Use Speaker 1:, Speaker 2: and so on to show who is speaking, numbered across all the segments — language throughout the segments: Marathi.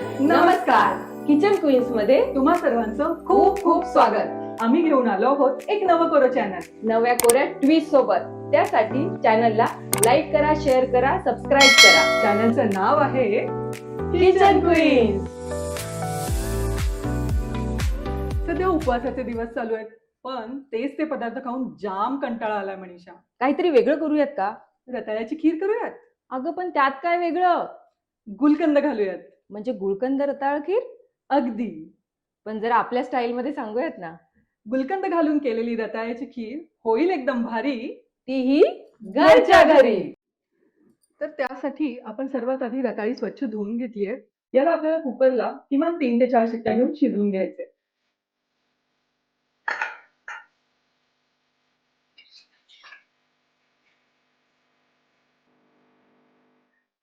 Speaker 1: नमस्कार.
Speaker 2: किचन क्वीन्समध्ये
Speaker 1: तुम्हा सर्वांचं खूप खूप स्वागत. आम्ही घेऊन आलो आहोत एक नवं कोरो चॅनल
Speaker 2: नव्या कोऱ्या ट्विस्ट सोबत. त्यासाठी चॅनलला लाईक करा शेअर करा सबस्क्राईब करा.
Speaker 1: चॅनलचं नाव आहे
Speaker 2: किचन क्वीन्स
Speaker 1: सध्या उपवासाचे दिवस चालू आहेत पण तेच ते पदार्थ खाऊन जाम कंटाळा आलाय मनीषा.
Speaker 2: काहीतरी वेगळं करूयात का?
Speaker 1: रताळ्याची खीर करूयात?
Speaker 2: अगं पण त्यात काय वेगळं?
Speaker 1: गुलकंद घालूयात.
Speaker 2: म्हणजे गुळकंद रताळ खीर
Speaker 1: अगदी.
Speaker 2: पण जरा आपल्या स्टाईल मध्ये सांगूयात ना
Speaker 1: गुलकंद घालून केलेली रताळ्याची खीर होईल एकदम भारी.
Speaker 2: तीही घरच्या घरी.
Speaker 1: तर त्यासाठी आपण सर्वात आधी रताळी स्वच्छ धुवून घेतली आहे. याला आपल्याला कुकरला किमान तीन ते चार शिट्ट्या घेऊन शिजवून घ्यायचे.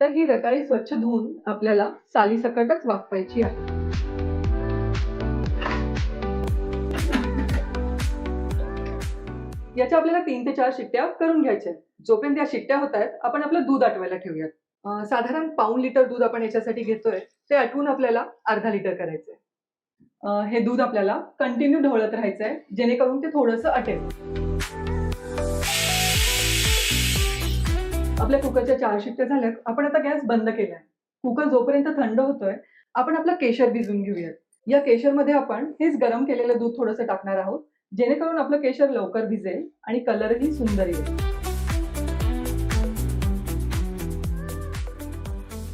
Speaker 1: तर ही रताळी स्वच्छ धुवून आपल्याला साली सकटच वाफवायची आहे. याच्या आपल्याला तीन ते चार शिट्ट्या करून घ्यायच्या जोपर्यंत या शिट्ट्या होत आहेत आपण आपलं दूध आटवायला ठेवूयात. साधारण पाऊण लिटर दूध आपण याच्यासाठी घेतोय. ते आटवून आपल्याला अर्धा लिटर करायचंय. हे दूध आपल्याला कंटिन्यू ढवळत राहायचंय जेणेकरून ते थोडंसं अटेल. आपल्या कुकरच्या चार शिट्ट्या झाल्यात. आपण आता गॅस बंद केलाय. कुकर जोपर्यंत थंड होतोय आपण आपलं केशर भिजून घेऊयात. या केशरमध्ये आपण हेच गरम केलेलं दूध थोडंसं टाकणार आहोत जेणेकरून आपलं केशर लवकर भिजेल आणि कलरही सुंदर येईल.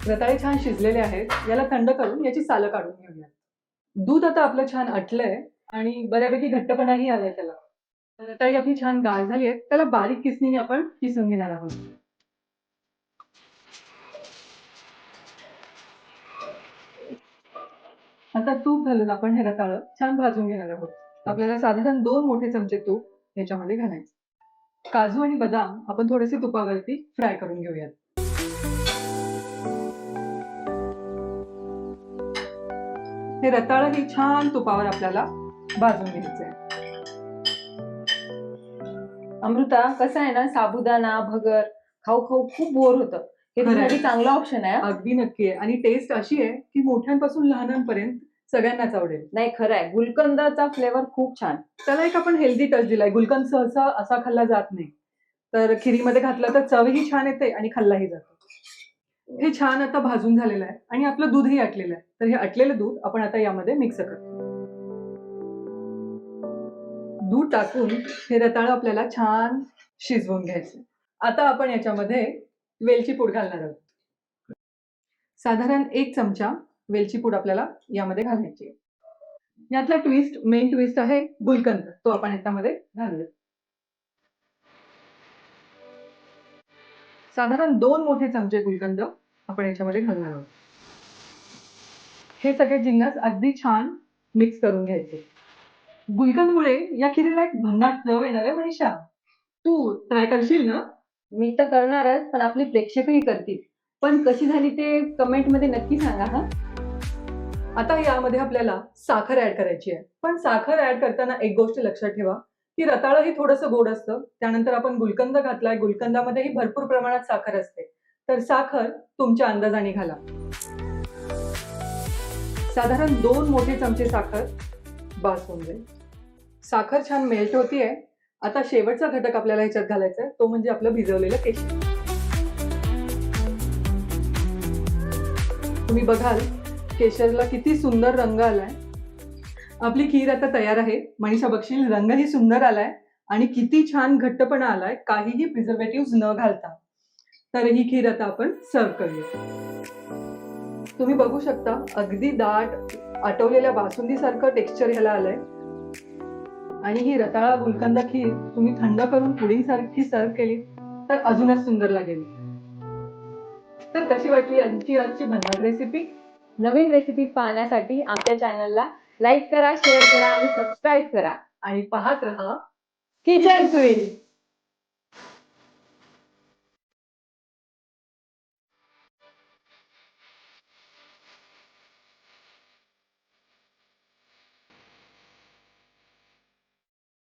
Speaker 1: रताळे छान शिजलेले आहेत. याला थंड करून याची सालं काढून घेऊया दूध आता आपलं छान अटलंय आणि बऱ्यापैकी घट्टपणाही आलाय त्याला. रताळी आपली छान गाळ झाली आहे त्याला बारीक किसणीने आपण किसून घेणार आहोत. आता तूप घालून आपण हे रताळं छान भाजून घेणार आहोत. आपल्याला साधारण दोन मोठे चमचे तूप याच्यामध्ये घालायचे. काजू आणि बदाम आपण थोडेसे तुपावरती फ्राय करून घेऊयात. हे रताळ ही छान तुपावर आपल्याला भाजून घ्यायचंय.
Speaker 2: अमृता कसं आहे ना? साबुदाणा भगर खाऊ खाऊ खूप बोर होतं. हे. तुझ्यासाठी चांगला ऑप्शन आहे.
Speaker 1: अगदी नक्की आहे. आणि टेस्ट अशी आहे की मोठ्यांपासून लहानांपर्यंत सगळ्यांनाच आवडेल.
Speaker 2: नाही खरं आहे गुलकंदाचा फ्लेवर खूप छान.
Speaker 1: त्याला एक आपण हेल्दी टच दिलाय. गुलकंद सहसा असा खाल्ला जात नाही. तर खिरीमध्ये घातला तर चवही छान येते आणि खाल्लाही जातो. हे छान आता भाजून झालेलं आहे आणि आपलं दूधही आटलेलं आहे. तर हे आटलेलं दूध आपण आता यामध्ये मिक्स करतो दूध टाकून हे रताळ आपल्याला छान शिजवून घ्यायचे आता आपण याच्यामध्ये वेलची पूड घालणार आहोत. साधारण एक चमचा वेलची पूड आपल्याला यामध्ये घालायची आहे. यातला ट्विस्ट मेन ट्विस्ट आहे गुलकंद. तो आपण याच्यामध्ये घालूया. साधारण दोन मोठे चमचे गुलकंद आपण याच्यामध्ये घालणार आहोत. हे सगळे जिन्नस अगदी छान मिक्स करून घ्यायचे. गुलकंदमुळे या खिरीला एक भन्नाट चव येणार आहे मनीषा. तू ट्राय करशील ना?
Speaker 2: मी तर करणारच पण आपली प्रेक्षकही करतील. पण कशी झाली ते कमेंटमध्ये नक्की सांगा हा?
Speaker 1: आता यामध्ये आपल्याला साखर ऍड करायची आहे. पण साखर ऍड करताना एक गोष्ट लक्षात ठेवा की रताळं ही थोडंसं गोड असतं. त्यानंतर आपण गुलकंद घातलाय गुलकंदामध्येही भरपूर प्रमाणात साखर असते. तर साखर तुमच्या अंदाजाने घाला. साधारण दोन मोठे चमचे साखर बास होऊन जाईल. साखर छान मेल्ट होतीये. आता शेवटचा घटक आपल्याला ह्याच्यात घालायचा आहे तो म्हणजे आपलं भिजवलेलं केशर. तुम्ही बघाल केशरला किती सुंदर रंग आलाय. आपली खीर आता तयार आहे. मनीषा बघशील रंगही सुंदर आलाय आणि किती छान घट्टपणा आलाय काहीही प्रिझर्वेटिव्ह न घालता. तर ही खीर आता आपण सर्व करूया. तुम्ही बघू शकता अगदी दाट आटवलेल्या बासुंदीसारखं टेक्स्चर ह्याला आलंय. आणि ही रताळा गुलकंद खीर तुम्ही थंड करून पुडिंग सारखी सर्व केली तर अजूनच सुंदर लागेल. तर कशी वाटली आजची आजची भन्नाट रेसिपी
Speaker 2: नवीन रेसिपी पाहण्यासाठी आमच्या चॅनलला लाईक करा शेअर करा आणि सबस्क्राईब करा.
Speaker 1: आणि पाहत रहा
Speaker 2: किचन क्वीन